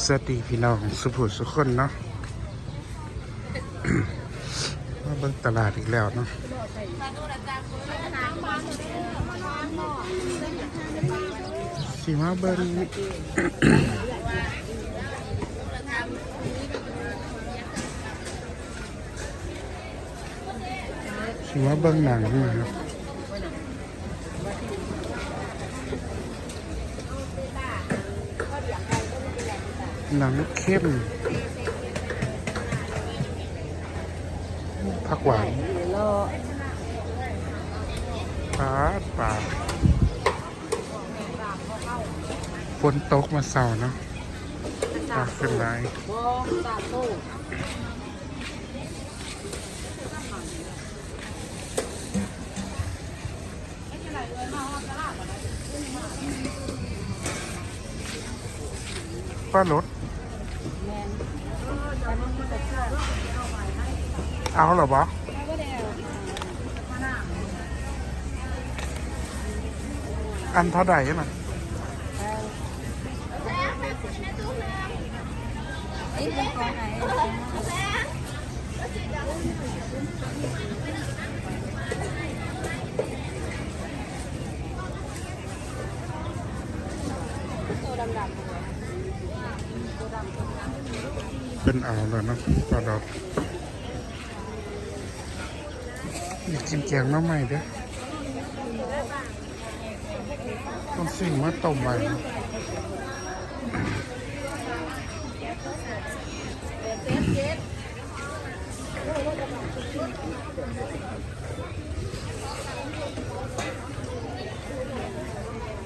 สวัสดีพี่น้องสุภุสุคนเนาะ มาเบิ่งตลาดอีกแล้วเนาะสิมาเบิ่งสิมาเบิ่งหนังนะครับ หนังเข้ม ผักหวานปลาปลาฝนตกมาเสาร์เนาะปลาขึ้นไรป้ารถ เอาเหรอบออันเท่าใดน่ะ เป็นเอาเลยนะปลาดอกอยากกินแกงน้ำใหม่เด้อต้องสิ่งมาต้มไว้เนะ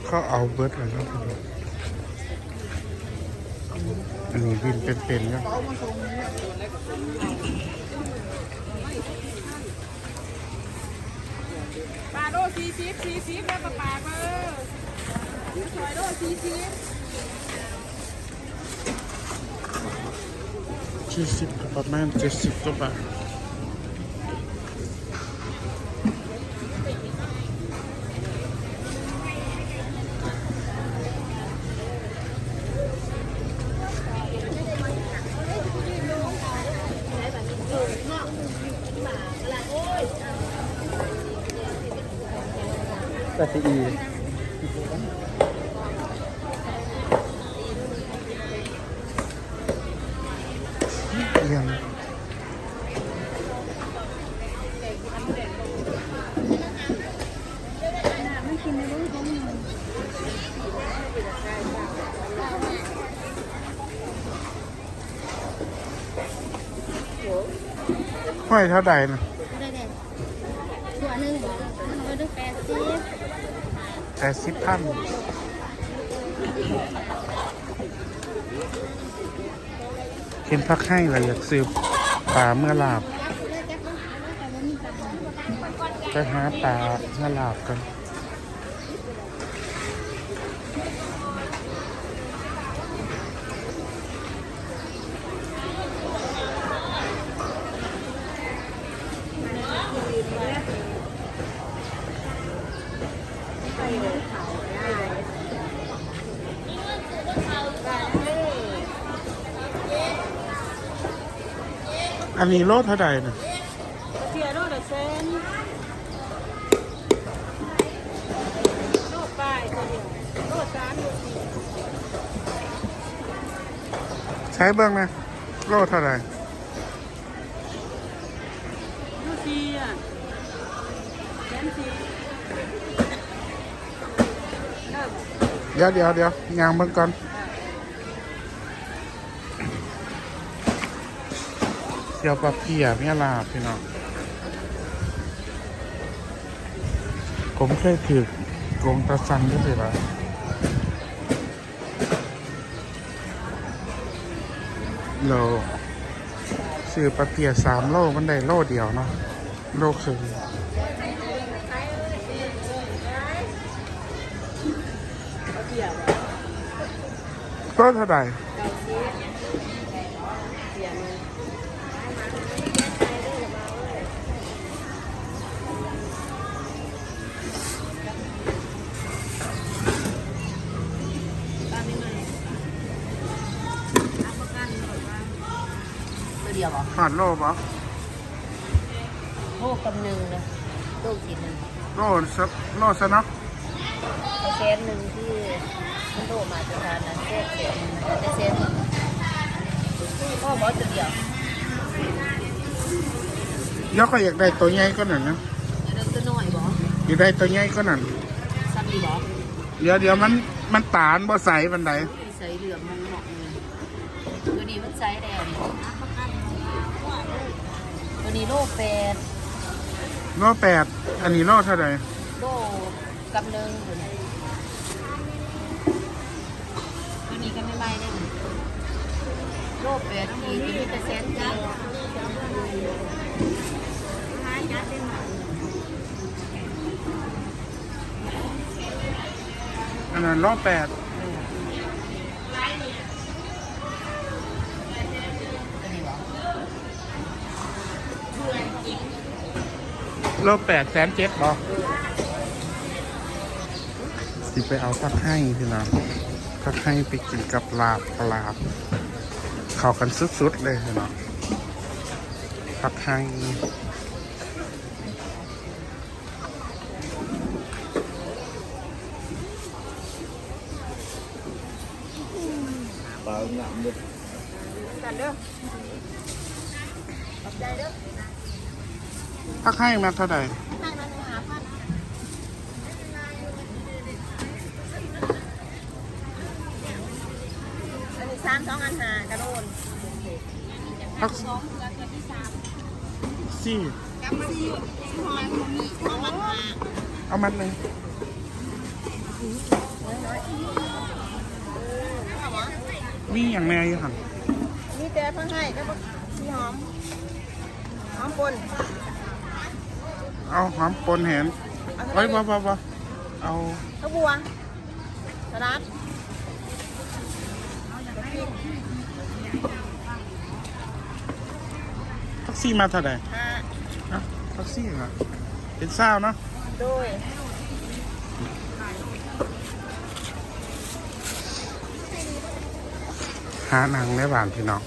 เขาเอาเบิร์ดแล้วเนาะ อันนี้วินเป็นๆเนาะปลาโดซีซีซีซีแม่ปลาปลาเบอร์ซอยโดซีซียี่สิบประมาณเจ็ดสิบกว่าบาทแต่ซีอี ยังห้อยเท่าใดนะได้เด็ดตัวหนึ่งมันก็ดูแปดสิบแปดสิบพัน เป็นพักให้เลยอยากซื้อปลาเมื่อลาบยักษ์เลยยักษ์ต้องหาว่าแต่ว่ามีปลาไปหาปลาเมื่อลาบกัน นนี้โลเท่าใดนะเสียโดดเซนโดดปลายตัวเดียวโดดสามโดดสี่ใช้เบิ้งนะโลเท่าใดโดดสี่อะแสนสี่เริ่มเดี๋ยวเดี๋ยวเดี๋ยวยางเบิ้งก่อน เสียวปลาเพียเมียลาบพี่น้องผมเคยถือโกงตะซันก็สิละเราซื้อปลาเพียสามโลมันได้โลเดียวเนาะโลครึ่งก็เท่าไหร่ เดียวเหรอหอดโลบ่โลกกำหนึ่งนะโลกสีหนึ่งโลซะโลซะเนาะไอเซนหนึ่งที่มันโลมาจะทานนะเซนเซนไอเซนพ่อบอสตัวเดียวเดี๋ยวก็อยากได้ตัวใหญ่ก็นั่นนะเดิมตัวน้อยบออยากได้ตัวใหญ่ก็นั่นซ้ำดีบอเดี๋ยวเดี๋ยวมันมันตานบ่ใสบันไดใส่เหลืองมันเหมาะเลยตัวนี้มันไซส์แล้วนี่ ตัวนี้โลแปดโลแปด อันนี้โลเท่าไหร่โลกำหนึ่งตัวนี้ตัวนี้ก็ไม่ไหม้ได้เลยโลแปดทีตัวนี้แต่เซนทีอันนั้นโลแปด โลแปดแสนเจ็ดบ่สิไปเอาผักให้พี่น้องผักให้ไปกินกับลาบปลาบเข้ากันสุดๆเลยพี่น้องผักให้กันเด้อขอบใจเด้อ ผักให้มาเท่าไหร่ให้มาหาพันอันนี้สามสองอันหากระโดนผักสองเดือนเดือนที่สามซี่กับสี่หอยมีสองอันหาเอามันหนึ่งเอาวะมีอย่างแน่อยู่หันมีแต่เพิ่งให้แล้วก็มีหอมหอมปน เอาหอมปนเห็นเอาเท่าไว้ไหบ่ร่บ่บ่เอาข้าวบัวสลัดแท็กซี่มาเท่าไหร่ห้านะแท็กซี่เหรอเป็นเศร้าเนาะโดยหาหนังในบ้านพี่น้อง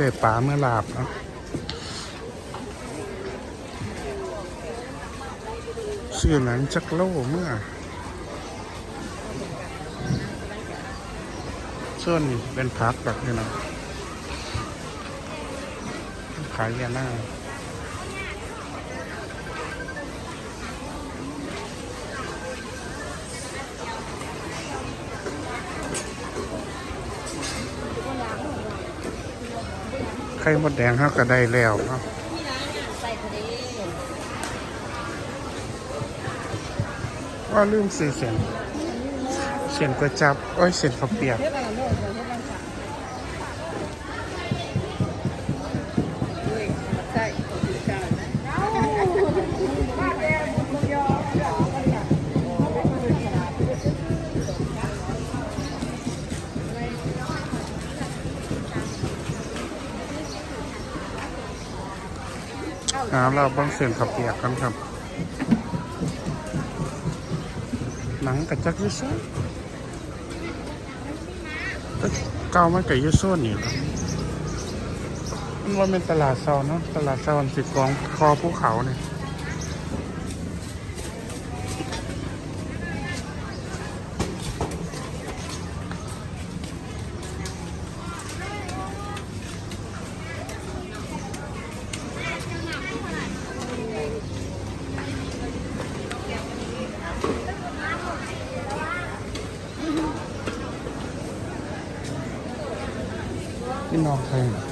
ได้ปลาเมื่อลาบเนาะชื่อหนังจักโลเมื่อส่วนนี้เป็นพักแบบนี้นะขายยาหน้า ข่มดแดงเขาก็ได้แล้วเนาะว่าลืมซื้อเสียนเสียนกระจับ โอ้ยเสียนข้าวเปียก น้ำเราบ้างเสียงขับเปียกกันครับ หนังกับจักรยุโซนเอ้ยเก่ามันกับยุโซนนี่ครับมันว่าเป็นตลาดซอนเนาะตลาดซอนสิกองคอภูเขาเนี่ยพี่น้องใ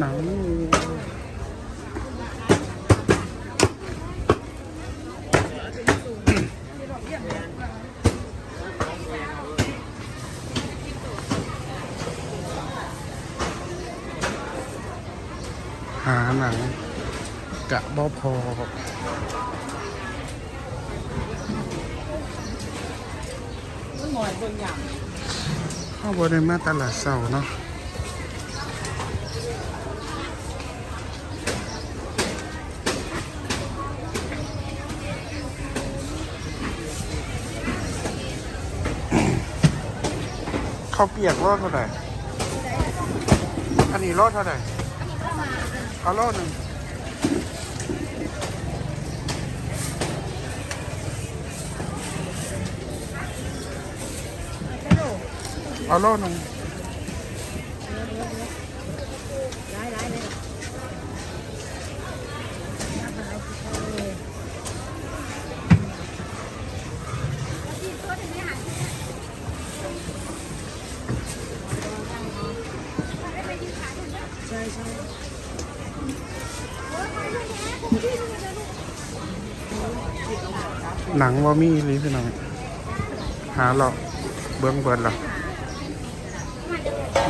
หนังหาหนังกะบ่พอข้าวบริม่ตลาดเสาเนาะ ข้าวเปียกรอดเท่าไหร่อันนี้รอดเท่าไหร่เอารอดหนึ่งเอารอดหนึ่ง หนังว่ามีหรือพี่น้องหาหราเบื้องเบิดหรอ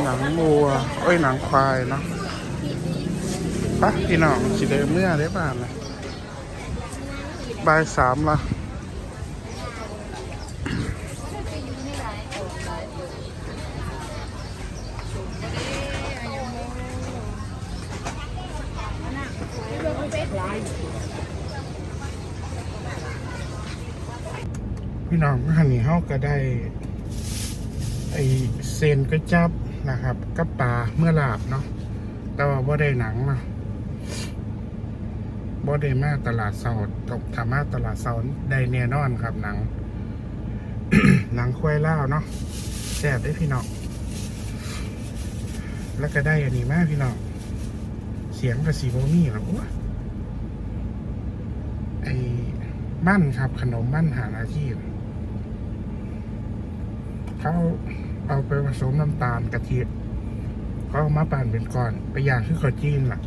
หนังวัวเอ้ยหนังควายเนาะปะพี่น้องสิเดเมื่อได้ป่ะนะบ่ายสามละ พี่น้องก็หันนี้เฮาก็ได้ ไอเซนก็จับนะครับกับปลาเมื่อลาบเนาะแต่ว่าบ่ได้หนังเนาะบ่ได้มาตลาดเสาตกถ้ามาตลาดเสาได้แน่นอนครับหนัง หนังควายล่าเนาะแซ่บได้พี่น้องแล้วก็ได้อันนี้มากพี่น้องเสียงกระสีโบมี่หรอวะไอ้มั่นครับขนมมั่นหาอาชีพ เขาเอาไปผสมน้ำตาลกะทิเขาเอามาปั่นเป็นก้อน ไปอย่างที่เขาจีนล่ะ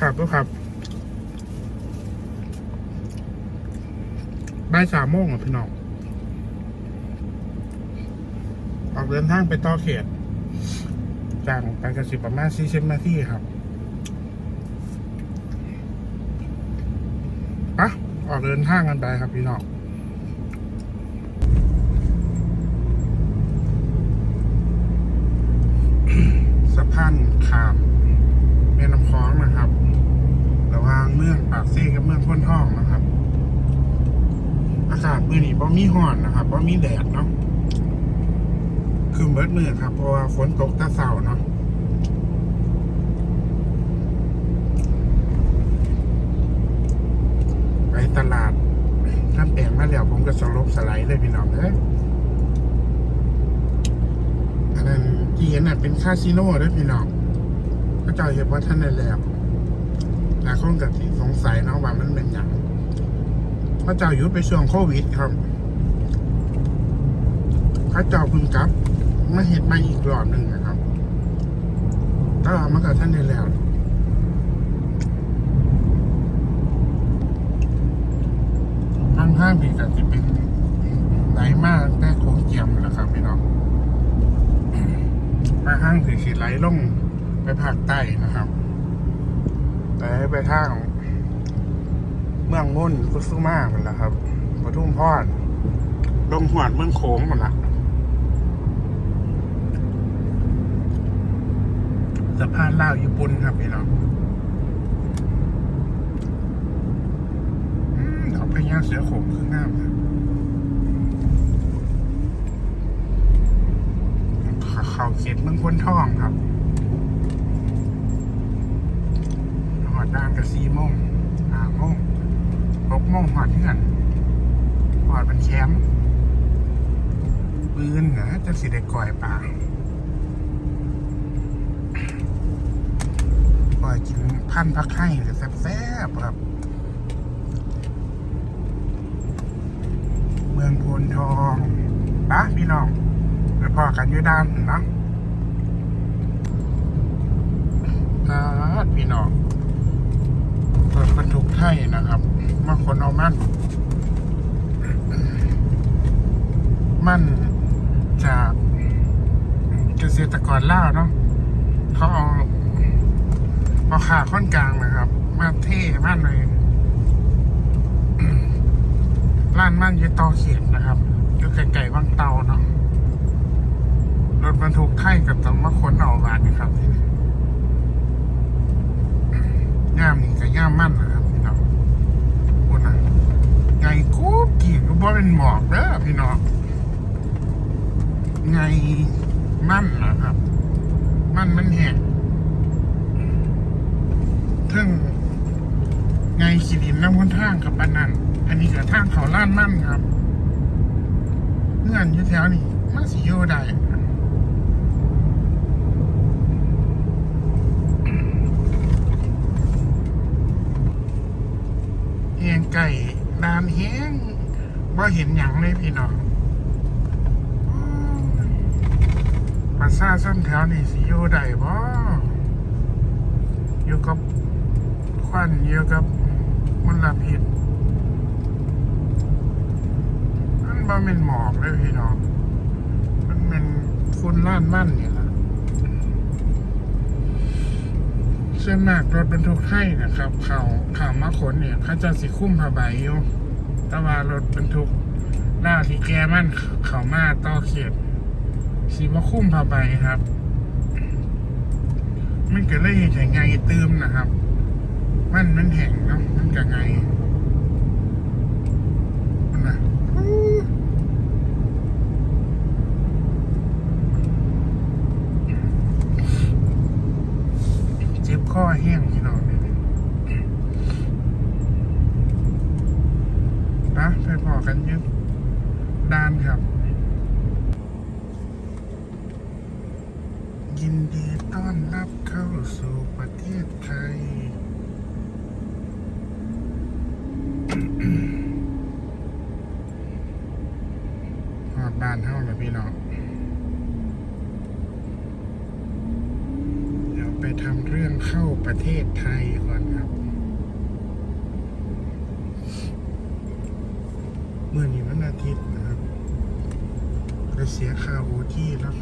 ครับก็ครับบ่ายสามโมงอะพี่น้องออกเดินทางไปต่อเขตจากไปกระสิบประมาณสี่สิบนาทีครับปะออกเดินทางกันไปครับพี่น้อง สะพานขามแม่น้ำคลองนะครับ ระหว่างเมืองปากเซ่กับเมืองพ้นท่องนะครับ อากาศมื้อนี้บ่มีห้อนนะครับบ่มีแดดเนาะคือเบิดมือครับเพราะว่าฝนตกตะเสาเนาะไปตลาดน้ำแปลงมาแล้วผมก็สลบสไลด์เลยพี่น้องเอ้ยอันนั้น ที่เห็นน่ะเป็นคาสิโนด้วยพี่น้องพระเจ้าเห็นว่าท่านได้แล้วหลายคนกับที่สงสัยเนาะว่ามันเป็นอย่างพระเจ้าอยู่ไปช่วงโควิดครับพระเจ้าพึ่งกลับมาเห็นมาอีกรอบหนึ่งนะครับก็มันกับท่านได้แล้วข้างข้างๆพี่ก็จะเป็นไหลมากแต่โขงเจียมนะครับพี่น้อง มาห้างถือขีดไหลลงไปภาคใต้นะครับ แต่ไปทางเมืองมุ่นกุสุมาหมดแล้วครับปทุมพรลงหวดเมืองโขงหมดละสะพานลาวญี่ปุ่นครับพี่น้องอืมดอกพญาเสือโขงคืองามครับ เขาเขียนเมืองพ้นท่องครับหอดด้านกับสี่โมงห้าโมงหกโมงหอดเพื่อนหอดเป็นแคมป์ปืนนะจะสิได้ก่อยปลาก่อยกินพันพักให้กับแซ่บๆครับ เมืองโพนทองปะพี่น้องไปพอกันอยู่ด้านนะพา ดพี่น้องรถบรรทุกไทยนะครับมาขนเอามัน มันจากเกษตรกรล่าเนาะเขาเอาขาค่อนกลางนะครับ มาเท่มากเลยร้านมั่นอยูต่อเขียนนะครับอยู่ไกลๆว่างเตาเนาะรถบรรทุกไข่กับต้องมาขนเอาบานนะครับที่นี่ย่ามนี่กับ ย่ามมั่นนะครับพี่น้องพูดนะไงกูกี่ก็บ่เป็นหมอกเด้อพี่น้องไงมั่นนะครับ มันมันแห้งทึ่งไงขีดินน้ำพ้นทางกับปานนันอันนี้กับทางเขาล้านมั่นครับเงื่อนอยู่แถวนี้มันสิอยู่ได้แหง ไก่นานแห้งว่าเห็นหยังเลยพี่น้องมาซาส้นแถวนี่สิอยู่ได้บ่อยู่กับควันอยู่กับมลพิษมันบ่เป็นหมอกเลยพี่น้อง มันเป็นฝุ่นล้านมั่นนี่ล่ะ ส่วนมากรถบรรทุกให้นะครับ เขาข่าวมาขนเนี่ย เขาจะสิคุ้มผ้าใบอยู่แต่ว่ารถบรรทุกล่าที่แกมันเขามาต่อเขียดสีมาคุ้มผ้าใบครับ มันก็เลยแข็งไงตื้มนะครับ มันมันแห้งเนาะมันก็ไงมันนะเจ็บ ข้อแห้งพี่น้องเนี่ยนะไปพอกันยึดด้านครับ ยินดีต้อนรับเข้าสู่ประเทศไทยหอดบ้านเท่าแล้วพี่น้อง เดี๋ยวไปทำ เข้าประเทศไทยก่อนครับ เมื่อนี้วันอาทิตย์นะครับเราเสียค่าโอที่แล้ว